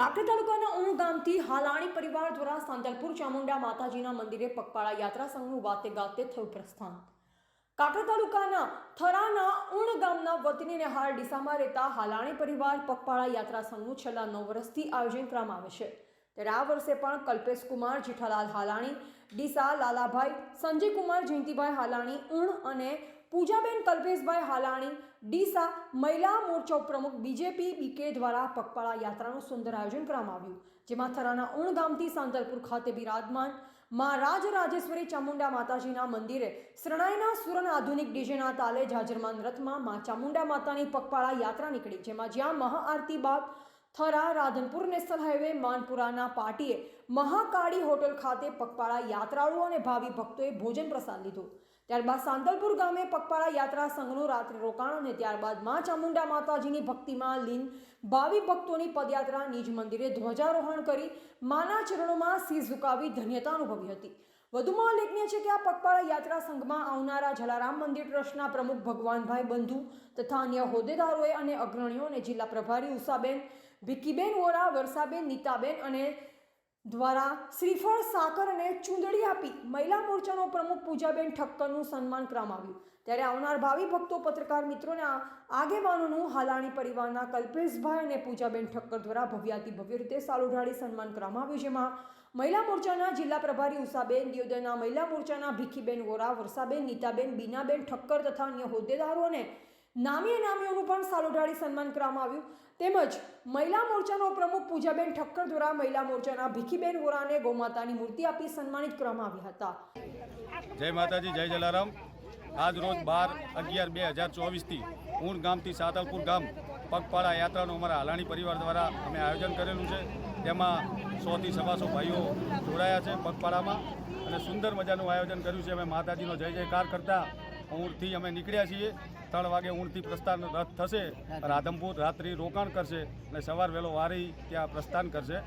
કાંકરેજ તાલુકાના ઉણ ગામથી હાલાણી પરિવાર દ્વારા સાંતલપુર ચામુંડા માતાજીના મંદિરે પગપાળા યાત્રા સંઘનું વાતે ગાતે થયું પ્રસ્થાન. કાંકરેજ તાલુકાના થરાના ઉણ ગામના વતની હાલ ડીસામાં રહેતા હાલાણી પરિવાર પગપાળા યાત્રા સંઘનું છેલ્લા નવ વર્ષથી આયોજન કરવામાં આવે છે. ત્યારે આ વર્ષે પણ કલ્પેશ કુમાર, જેઠાલાલ હાલાણી, ડીસા, લાલાભાઈ, સંજયકુમાર, જયંતિભાઈ હાલાણી, ઉણ અને પૂજાબેન કલ્પેશભાઈ હાલાણી, ડીસા મહિલા મોરચો પ્રમુખ બીજેપી, બીકે દ્વારા પગપાળા યાત્રાનું સુંદર આયોજન કરવામાં આવ્યું, જેમાં થરાના ઉણ ગામથી સાંતલપુર ખાતે બિરાજમાન મા રાજરાજેશ્વરી ચામુંડા માતાજીના મંદિરે શરણાઈના સુરન આધુનિક ડીજેના તાલે જાજરમાન રથમાં મા ચામુંડા માતાની પગપાળા યાત્રા નીકળી, જેમાં જ્યાં મહાઆરતી બાદ થરા રાધનપુર નેશનલ હાઈવે માનપુરાના પાટીએ મહાકાળી હોટલ ખાતે પગપાળા યાત્રાળુઓ અને ભાવિ ભક્તોએ ભોજન પ્રસાદ લીધો. ત્યારબાદ સાંતલપુર ગામે પગપાળા યાત્રા સંઘનું રાત્રે રોકાણ અને ત્યારબાદ મા ચામુંડા માતાજીની ભક્તિમાં લીન ભાવિ ભક્તોની પદયાત્રા નિજ મંદિરે ધ્વજારોહણ કરી માના ચરણોમાં શીશ ઝુકાવી ધન્યતા અનુભવી હતી. વધુમાં ઉલ્લેખનીય છે કે આ પગપાળા યાત્રા સંઘમાં આવનારા જલારામ મંદિર ટ્રસ્ટના પ્રમુખ ભગવાનભાઈ બંધુ તથા અન્ય હોદ્દેદારોએ અને અગ્રણીઓ અને જિલ્લા પ્રભારી ઉષાબેન વિકીબેન વોરા, વર્ષાબેન, નીતાબેન અને દ્વારા શ્રીફળ, સાકર અને ચૂંદડી આપી મહિલા મોરચાનો પ્રમુખ પૂજાબેન ઠક્કરનું સન્માન કરવામાં આવ્યું. ત્યારે આવનાર ભાવિ ભક્તો, પત્રકાર મિત્રોને આગેવાનોનું હાલાણી પરિવારના કલ્પેશભાઈ અને પૂજાબેન ઠક્કર દ્વારા ભવ્યાતિ ભવ્ય રીતે સાલુઢાળી સન્માન કરવામાં આવ્યું, જેમાં મહિલા મોરચાના જિલ્લા પ્રભારી ઉષાબેન દિયોદયના મહિલા મોરચાના ભીખીબેન વોરા, વર્ષાબેન, નીતાબેન, બીનાબેન ઠક્કર તથા અન્ય હોદ્દેદારો અને નામી નામીઓનું પણ સાલોઢાળી સન્માન કરવામાં આવ્યું. તેમજ મહિલા મોરચાનો પ્રમુખ પૂજાબેન ઠક્કર દ્વારા મહિલા મોરચાના ભીખીબેન વોરાને ગૌમાતાની મૂર્તિ આપી સન્માનિત કરવામાં આવ્યા હતા. જય માતાજી, જય જલારામ. આજ રોજ બાર અગિયાર બે હજાર ચોવીસથી ઊંડ ગામથી સાતલપુર ગામ પગપાળા યાત્રાનું અમારા હાલાણી પરિવાર દ્વારા અમે આયોજન કરેલું છે. તેમાં સોથી સવાસો ભાઈઓ જોડાયા છે પગપાળામાં અને સુંદર મજાનું આયોજન કર્યું છે. અમે માતાજીનો જય જયકાર કરતા ઊંટથી અમે નીકળ્યા છીએ. ત્રણ વાગે ઊંટથી પ્રસ્થાન રથ થશે રાધમપુર રાત્રિ રોકાણ કરશે અને સવાર વહેલો વારી ત્યાં પ્રસ્થાન કરશે.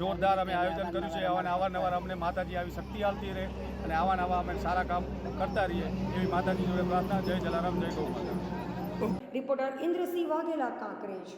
જોરદાર અમે આયોજન કર્યું છે. અને અવારનવાર અમને માતાજી આવી શક્તિ આવતી રહે અને આવા નવા અમે સારા કામ કરતા રહીએ એવી માતાજી જોડે પ્રાર્થના. જય જલારામ, જય ગૌ રિપોર્ટર ઇન્દ્રસિંહ વાઘેલા કાંકરેજ.